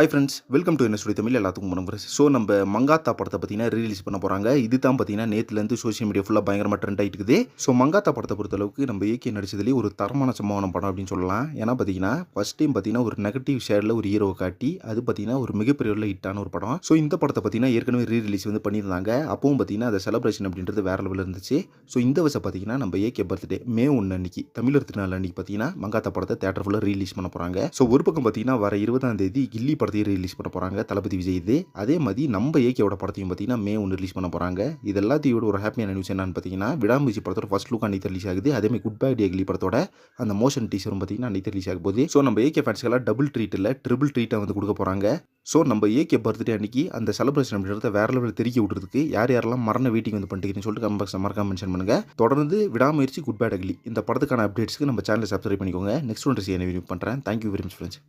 High friends welcome to என்ன studio Tamil எல்லாத்துக்கும் வணக்கம் ஸோ நம்ம மங்காத்தா படத்தை பார்த்தீங்கன்னா ரீலீஸ் பண்ண போகிறாங்க இது தான் பார்த்தீங்கன்னா நேற்றுலேருந்து சோஷியல் மீடியா ஃபுல்லாக பயங்கரமாக ட்ரெண்ட் ஆகிட்டு இருக்குது. ஸோ மங்காத்தா படத்தை பொறுத்தளவுக்கு நம்ம ஏகே நடிச்சதுலேயே ஒரு தரமான சம்பவம் படம் அப்படின்னு சொல்லலாம். ஏன்னா பார்த்தீங்கன்னா ஃபஸ்ட் டைம் பார்த்தீங்கன்னா ஒரு நெகட்டிவ் ஷேடில் ஒரு ஹீரோவை காட்டி அது பார்த்தீங்கன்னா ஒரு மிகப்பெரிய உள்ள ஹிட்டான ஒரு படம். ஸோ இந்த படத்தை பார்த்தீங்கன்னா ஏற்கனவே ரீ ரிலீஸ் வந்து பண்ணியிருந்தாங்க. அப்பவும் பார்த்தீங்கன்னா அந்த செலிப்ரேஷன் அப்படின்றது வேற லெவலில் இருந்துச்சு. ஸோ இந்த வருஷம் பார்த்தீங்கன்னா நம்ம ஏகே பர்த்டே மே ஒன்று அன்னைக்கு தமிழர் திருநாள் அன்னைக்கு பார்த்தீங்கன்னா மங்காத்தா படத்தை தேட்டர் ஃபுல்லாக ரீலீஸ் பண்ண போகிறாங்க ஸோ ஒரு பக்கம் பார்த்தீங்கன்னா வர இருபதாம் தேதி கில்லி படம் படத்தையும் ரிலீஸ் பண்ண போகிறாங்க தளபதி விஜய் இது. அதே மாதிரி நம்ம ஏகேவோட படத்தையும் பார்த்தீங்கன்னா மே ஒன்று ரிலீஸ் பண்ண போகிறாங்க இது எல்லாத்தையோட ஒரு ஹாப்பியான நியூஸ் என்னன்னு பார்த்தீங்கன்னா விடாமுயற்சி படத்தோட ஃபர்ஸ்ட் லுக் அன்னைக்கு ரிலீஸ் ஆகுது. அதே மாதிரி குட் பை டே படத்தோட அந்த மோஷன் டீச்சரும் பார்த்தீங்கன்னா அன்னைக்கு ரிலீஸ் ஆக போகுது. ஸோ நம்ம ஏகே ஃபேன்ஸ்க்கெல்லாம் டபுள் ட்ரீட் இல்லை ட்ரிபிள் ட்ரீட்டை வந்து கொடுக்க போகிறாங்க ஸோ நம்ம ஏகே பர்த்டே அன்னைக்கு அந்த செலிப்ரேஷன் அப்படின்றத வேற லெவலில் தெரிய விடுறதுக்கு யார் யாரெல்லாம் மரண வீட்டிங் வந்து பண்ணிட்டீங்கன்னு சொல்லிட்டு கம்பக்ஸ் மறக்காம மென்ஷன் பண்ணுங்க. தொடர்ந்து விடாமுயற்சி குட் பேட் அக்லி இந்த படத்துக்கான அப்டேட்ஸ்க்கு நம்ம சேனலை சப்ஸ்கிரைப் பண்ணிக்கோங்க. நெக்ஸ்ட் ஒன்று என்ன வியூ பண்ணுறேன் தேங்க்யூ வெரி மச் ஃப்ரெண்ட்ஸ்